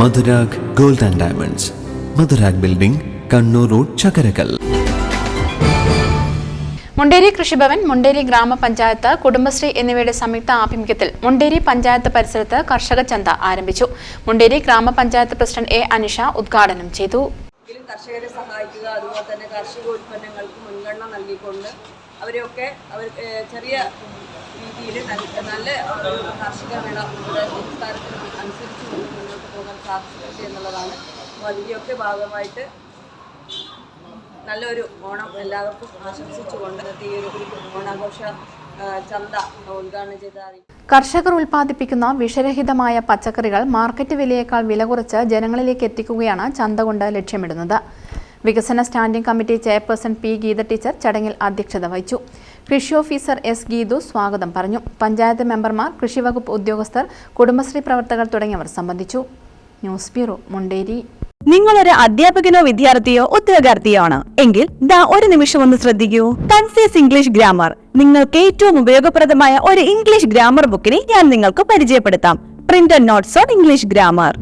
Madhurag gold and diamonds. Madhurag building Kannur road Chakkarakal. Munderi Krishibhavan Munderi gramapanchayat Kudumbashree എന്നിവയുടെ സംയുക്ത ആഭിമുഖ്യത്തിൽ മുണ്ടേരി പഞ്ചായത്ത് പരിസരത്ത് കർഷക ചന്ത ആരംഭിച്ചു. മുണ്ടേരി ഗ്രാമപഞ്ചായത്ത് പ്രസിഡന്റ് എ അനിഷ ഉദ്ഘാടനം ചെയ്തു. എങ്കിലും കർഷകരെ സഹായിക്കുക അതുപോലെ തന്നെ കാർഷിക ഉൽപ്പന്നങ്ങൾക്ക് മുൻഗണന നൽകിക്കൊണ്ട് അവരെയൊക്കെ അവർ ചെറിയ രീതിയിൽ നല്ല കാർഷിക നമ്മുടെ സംസ്കാരത്തിന് അനുസരിച്ച് മുന്നോട്ട് പോകാൻ സാധിച്ചിട്ടുണ്ട് എന്നുള്ളതാണ്. അപ്പോൾ അതിന്റെയൊക്കെ ഭാഗമായിട്ട് നല്ലൊരു ഓണം എല്ലാവർക്കും ആശംസിച്ചുകൊണ്ട് ഈ ഒരു ഓണാഘോഷ ചന്ത ഉദ്ഘാടനം ചെയ്ത കർഷകർ ഉൽപ്പാദിപ്പിക്കുന്ന വിഷരഹിതമായ പച്ചക്കറികൾ മാർക്കറ്റ് വിലയേക്കാൾ വില കുറച്ച് ജനങ്ങളിലേക്ക് എത്തിക്കുകയാണ് ചന്ത കൊണ്ട് ലക്ഷ്യമിടുന്നത്. വികസന standing committee chairperson P Geetha teacher ചടങ്ങിൽ അധ്യക്ഷത വഹിച്ചു. കൃഷി ഓഫീസർ എസ് ഗീതു സ്വാഗതം പറഞ്ഞു. പഞ്ചായത്ത് മെമ്പർമാർ കൃഷിവകുപ്പ് ഉദ്യോഗസ്ഥർ കുടുംബശ്രീ പ്രവർത്തകർ തുടങ്ങിയവർ സംബന്ധിച്ചു. News bureau Munderi. നിങ്ങളൊരു അധ്യാപകനോ വിദ്യാർത്ഥിയോ ഉദ്യോഗാർത്ഥിയോ ആണ് എങ്കിൽ ദാ ഒരു നിമിഷം ഒന്ന് ശ്രദ്ധിക്കൂ. കൺസേസ് ഇംഗ്ലീഷ് ഗ്രാമർ നിങ്ങൾക്ക് ഏറ്റവും ഉപയോഗപ്രദമായ ഒരു ഇംഗ്ലീഷ് ഗ്രാമർ ബുക്കിനെ ഞാൻ നിങ്ങൾക്ക് പരിചയപ്പെടുത്താം. Print notes on English grammar